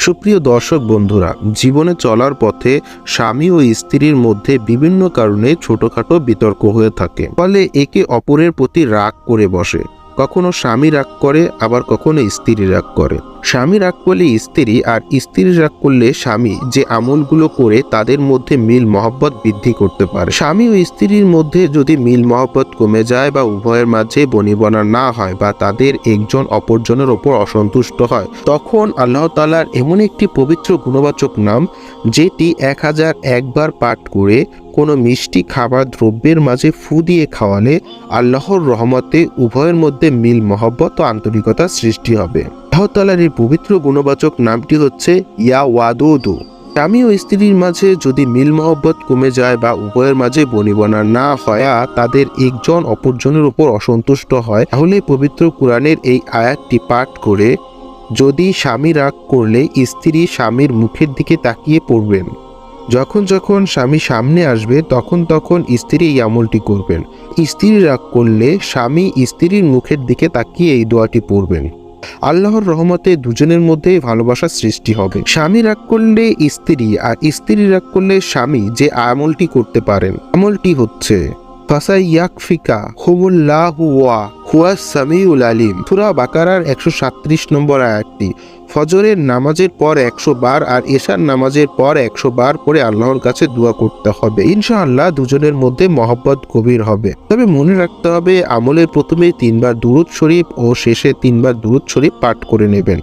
সুপ্রিয় দর্শক বন্ধুরা, জীবনে চলার পথে স্বামী ও স্ত্রীর মধ্যে বিভিন্ন কারণে ছোটখাটো বিতর্ক হয়ে থাকে। ফলে একে অপরের প্রতি রাগ করে বসে। কখনো স্বামী রাগ করে, আবার কখনো স্ত্রী রাগ করে। স্বামী রাগ করলে স্ত্রী আর স্ত্রী রাগ করলে স্বামী যে আমলগুলো করে তাদের মধ্যে মিল মহব্বত বৃদ্ধি করতে পারে। স্বামী ও স্ত্রীর মধ্যে যদি মিল মহব্বত কমে যায় বা উভয়ের মাঝে বনিবনা না হয় বা তাদের একজন অপরজনের ওপর অসন্তুষ্ট হয়, তখন আল্লাহ তালার এমন একটি পবিত্র গুণবাচক নাম, যেটি এক হাজার একবার পাঠ করে কোনো মিষ্টি খাবার দ্রব্যের মাঝে ফু দিয়ে খাওয়ালে আল্লাহর রহমতে উভয়ের মধ্যে মিল মহব্বত ও আন্তরিকতা সৃষ্টি হবে। আল্লাহ তালার এই পবিত্র গুণবাচক নামটি হচ্ছে ইয়া ওয়াদুদু। স্বামী ও স্ত্রীর মাঝে যদি মিল মহব্বত কমে যায় বা উভয়ের মাঝে বনিবনা না হয় তাদের একজন অপরজনের উপর অসন্তুষ্ট হয়, তাহলে পবিত্র কোরআনের এই আয়াতটি পাঠ করে যদি স্বামী রাগ করলে স্ত্রী স্বামীর মুখের দিকে তাকিয়ে পড়বেন। যখন যখন স্বামী সামনে আসবে, তখন তখন স্ত্রী এই আমলটি করবেন। স্ত্রী রাগ করলে স্বামী স্ত্রীর মুখের দিকে তাকিয়ে এই দোয়াটি পড়বেন। আল্লাহর রহমতে দুজনের মধ্যে ভালোবাসার সৃষ্টি হবে। স্বামী রাগ করলে স্ত্রী আর স্ত্রী রাগ করলে স্বামী যে আমলটি করতে পারেন। আমলটি হচ্ছে ওয়া হুয়া সামিউল আলিম। সুরা বাকারার একশো সাত্রিশ নম্বর আয়াতটি ফজরের নামাজের পর একশো বার আর এশার নামাজের পর একশো বার করে আল্লাহর কাছে দোয়া করতে হবে। ইনশাআল্লাহ দুজনের মধ্যে মহব্বত গভীর হবে। তবে মনে রাখতে হবে, আমলের প্রথমে তিনবার দুরুদ শরীফ ও শেষে তিনবার দুরুদ শরীফ পাঠ করে নেবেন।